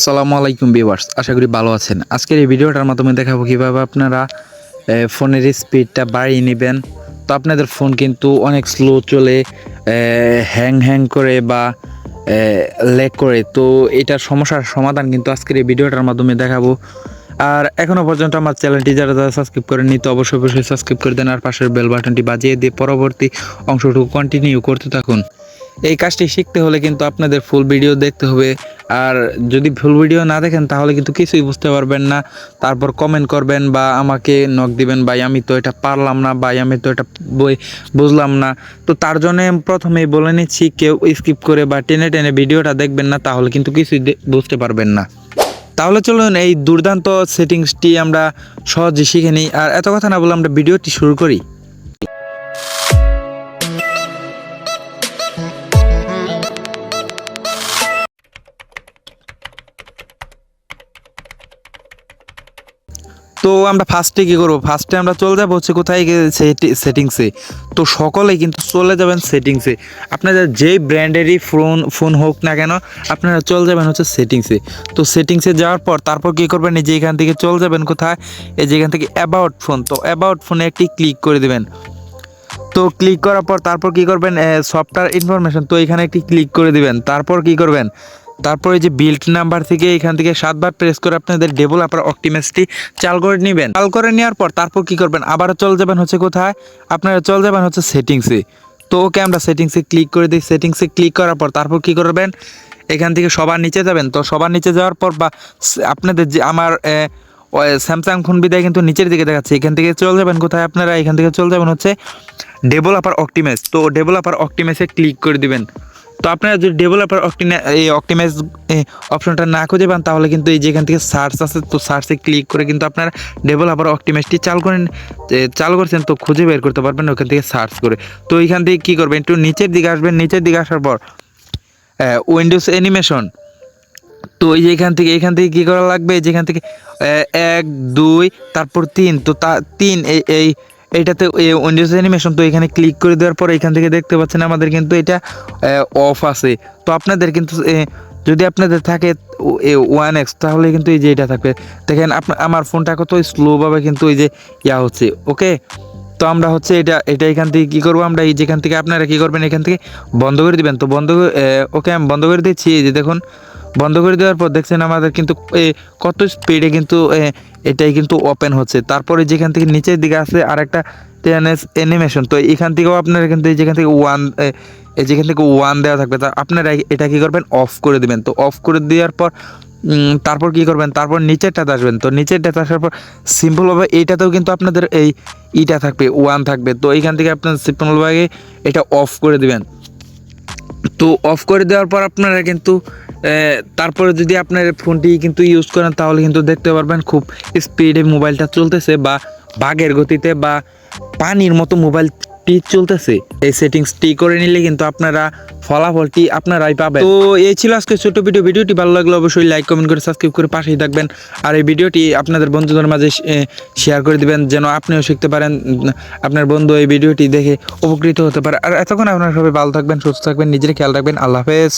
আসসালামু আলাইকুম ভিউয়ার্স, আশা করি ভালো আছেন। আজকের এই ভিডিওটার মাধ্যমে দেখাবো কীভাবে আপনারা ফোনের স্পিডটা বাড়িয়ে নেবেন। তো আপনাদের ফোন কিন্তু অনেক স্লো চলে হ্যাং হ্যাং করে বা লেক করে। তো এটার সমস্যার সমাধান কিন্তু আজকের এই ভিডিওটার মাধ্যমে দেখাবো। আর এখনও পর্যন্ত আমার চ্যানেলটি যারা যারা সাবস্ক্রাইব করেননি, তো অবশ্যই অবশ্যই সাবস্ক্রাইব করে দেন আর পাশের বেল বাটনটি বাজিয়ে দিয়ে পরবর্তী অংশটুকু কন্টিনিউ করতে থাকুন। এই কাজটি শিখতে হলে কিন্তু আপনাদের ফুল ভিডিও দেখতে হবে। আর যদি ফুল ভিডিও না দেখেন, তাহলে কিন্তু কিছুই বুঝতে পারবেন না। তারপর কমেন্ট করবেন বা আমাকে নক দিবেন, ভাই, আমি তো এটা পারলাম না, ভাই, আমি তো এটা বই বুঝলাম না। তো তার জন্য প্রথমেই বলে নিচ্ছি, কেউ স্কিপ করে বা টেনে টেনে ভিডিওটা দেখবেন না, তাহলে কিন্তু কিছুই বুঝতে পারবেন না। তাহলে চলুন এই দুর্দান্ত সেটিংসটি আমরা সহজে শিখে নিই। আর এত কথা না বলে আমরা ভিডিওটি শুরু করি। তো আমরা ফার্স্টে কী করব? ফার্স্টে আমরা চলে যাব হচ্ছে কোথায় সেটিংসে তো সকলেই কিন্তু চলে যাবেন সেটিংসে আপনাদের যেই ব্র্যান্ডেরই ফোন ফোন হোক না কেন, আপনারা চলে যাবেন হচ্ছে সেটিংসে তো সেটিংসে যাওয়ার পর তারপর কী করবেন? এই যে এখান থেকে চলে যাবেন কোথায়? এই যে এখান থেকে অ্যাবাউট ফোন তো অ্যাবাউট ফোনে একটি ক্লিক করে দেবেন। তো ক্লিক করার পর তারপর কি করবেন? সফটওয়্যার ইনফরমেশন তো এখানে একটি ক্লিক করে দিবেন। তারপর কি করবেন? তারপরে যে বিল্ড নাম্বার থেকে এখান থেকে সাতবার প্রেস করে আপনাদের ডেভেলপার অপটিমাসটি চাল করে নেবেন। চাল করে নেওয়ার পর তারপর কি করবেন? আবারও চলে যাবেন হচ্ছে কোথায়? আপনারা চলে যাবেন হচ্ছে সেটিংসে তো ওকে আমরা সেটিংসে ক্লিক করে দিই। সেটিংসে ক্লিক করার পর তারপর কি করবেন? এখান থেকে সবার নিচে যাবেন। তো সবার নিচে যাওয়ার পর বা আপনাদের যে আমার স্যামসাং ফোন বিদায় কিন্তু নিচের দিকে দেখাচ্ছে। এখান থেকে চলে যাবেন কোথায় আপনারা? এখান থেকে চলে যাবেন হচ্ছে ডেভেলপার অপটিমাইজ তো ডেভেলপার অপটিমাইজে ক্লিক করে দিবেন। তো আপনারা যদি ডেভেলপার এই অপটিমাইজ অপশনটা না খুঁজে পান, তাহলে কিন্তু এই যেখান থেকে সার্চ আছে, তো সার্চে ক্লিক করে কিন্তু আপনারা ডেভেলপার অপটিমাইজটি চাল করেন চালু করছেন, তো খুঁজে বের করতে পারবেন, ওখান থেকে সার্চ করে। তো এইখান থেকে কী করবেন, একটু নিচের দিকে আসবেন, নিচের দিকে আসার পর উইন্ডোজ অ্যানিমেশন তো এই যে এখান থেকে এখান থেকে কী করা লাগবে, যেখান থেকে এক, দুই, তারপর তিন, তো তা, তিন এই এই এইটাতে উইন্ডোজ অ্যানিমেশন তো এখানে ক্লিক করে দেওয়ার পর এখান থেকে দেখতে পাচ্ছেন আমাদের কিন্তু এটা অফ আছে। তো আপনাদের কিন্তু যদি আপনাদের থাকে ওয়ান এক্স তাহলে কিন্তু এই যে এটা থাকবে। দেখেন আপনার আমার ফোনটা কত স্লোভাবে কিন্তু এই যে ইয়া হচ্ছে, ওকে? তো আমরা হচ্ছে এটা এটা এখান থেকে কী করব আমরা? এই যেখান থেকে আপনারা কী করবেন এখান থেকে বন্ধ করে দিবেন। তো বন্ধ ওকে, আমি বন্ধ করে দিচ্ছি। এই যে দেখুন বন্ধ করে দেওয়ার পর দেখছেন আমাদের কিন্তু কত স্পিডে কিন্তু এটাই কিন্তু ওপেন হচ্ছে। তারপরে যেখান থেকে নিচের দিকে আছে আরেকটা টেনএস অ্যানিমেশন তো এখান থেকেও আপনারা কিন্তু যেখান থেকে ওয়ান যেখান থেকে ওয়ান দেওয়া থাকবে, তা আপনারা এটা কী করবেন? অফ করে দিবেন। তো অফ করে দেওয়ার পর তারপর কি করবেন? তারপর নিচেরটাতে আসবেন। তো নিচেরটাতে আসার পর সিম্পলভাবে এইটাতেও কিন্তু আপনাদের এই ইটা থাকবে ওয়ান থাকবে। তো এইখান থেকে আপনার সিম্পলভাবে এটা অফ করে দেবেন। তো অফ করে দেওয়ার পর আপনারা কিন্তু তারপরে যদি আপনার ফোনটি কিন্তু ইউজ করেন, তাহলে কিন্তু দেখতে পারবেন খুব স্পিডে মোবাইলটা চলতেছে বা বাঘের গতিতে বা পানির মতো মোবাইলটি চলতেছে। এই সেটিংসটি করে নিলে কিন্তু আপনারা ফলাফলটি আপনারাই পাবেন। তো এই ছিল আজকে ছোট ভিডিও। ভিডিওটি ভালো লাগলে অবশ্যই লাইক কমেন্ট করে সাবস্ক্রাইব করে পাশেই থাকবেন। আর এই ভিডিওটি আপনাদের বন্ধুদের মাঝে শেয়ার করে দিবেন, যেন আপনিও শিখতে পারেন আপনার বন্ধু এই ভিডিওটি দেখে উপকৃত হতে পারে। আর এতক্ষণ আপনারা সবাই ভালো থাকবেন, সুস্থ থাকবেন, নিজের খেয়াল রাখবেন। আল্লাহ হাফেজ।